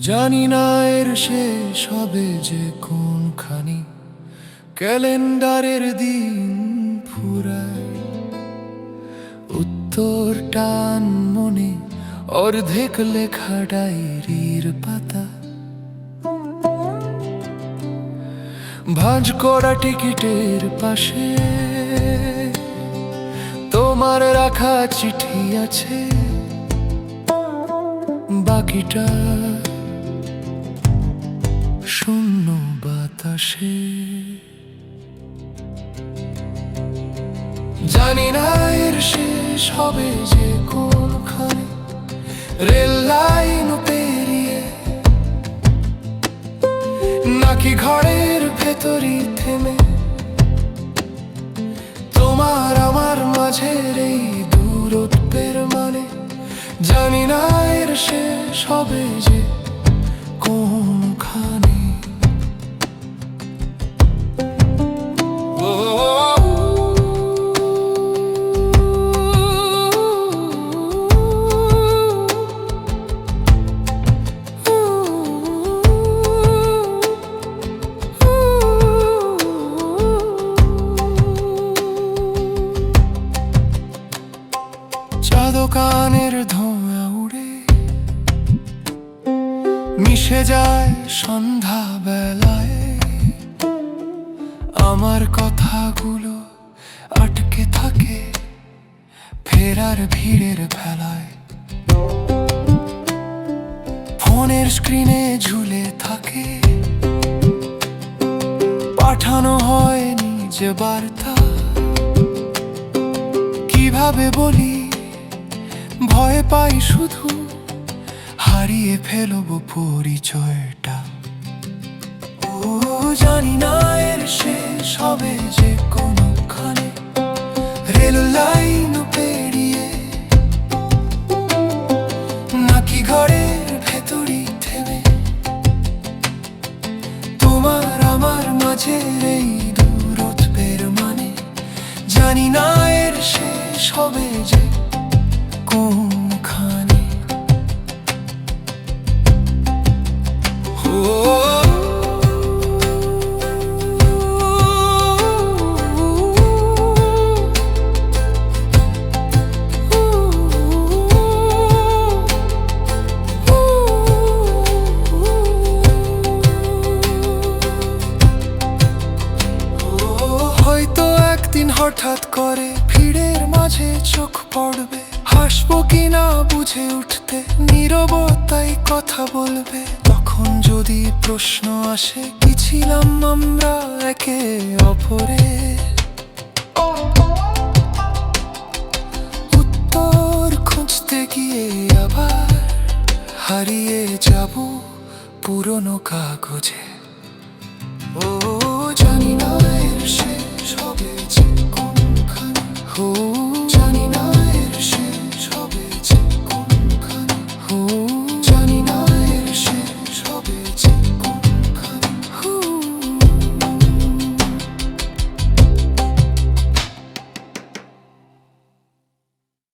জানি না এর শেষ হবে যে কোনখানি। ক্যালেন্ডারের দিন ফুরায়। উত্তর টান মনে অর্ধেক লেখা ডায়েরির পাতা। ভাঁজ করা টিকিটের পাশে। তোমার রাখা চিঠি আছে। বাকিটা শূন্য বাতাসে। জানি না এর শেষ হবে যে কোনখানে। রেল লাইন পেরিয়ে। নাকি ঘরের ভেতরই থেমে তোমার আমার মাঝের এই দূরত্বের মানে জানি না এর শেষ হবে যে কোনখানে চা দোকানের ধোঁয়া উড়ে। মিশে যায় সন্ধ্যা বেলায় আমার কথাগুলো আটকে থাকে ফেরার ভিড়ের ভেলায়। ফোনের স্ক্রিনে ঝুলে থাকে। পাঠানো হয়নি যে বার্তা। কীভাবে বলি ভয় পাই শুধু, হারিয়ে ফেলব পরিচয়টা। ও জানি না এর শেষ হবে যে কোনোখানে, রেল লাইন পেরিয়ে। নাকি ঘরের ভেতরই থেমে। তোমার আমার মাঝে এই দূরত্বের মানে জানি না এর শেষ হবে যে কোনখানে? হয়তো একদিন হঠাৎ করে ভিড়ের মাঝে চোখ পড়বে। হাসবো কিনা বুঝে উঠতে নীরবতাই কথা বলবে। তখন যদি প্রশ্ন আসে, কি ছিলাম আমরা একে অপরে উত্তর খুঁজতে গিয়ে আবার হারিয়ে যাব পুরনো কাগজে।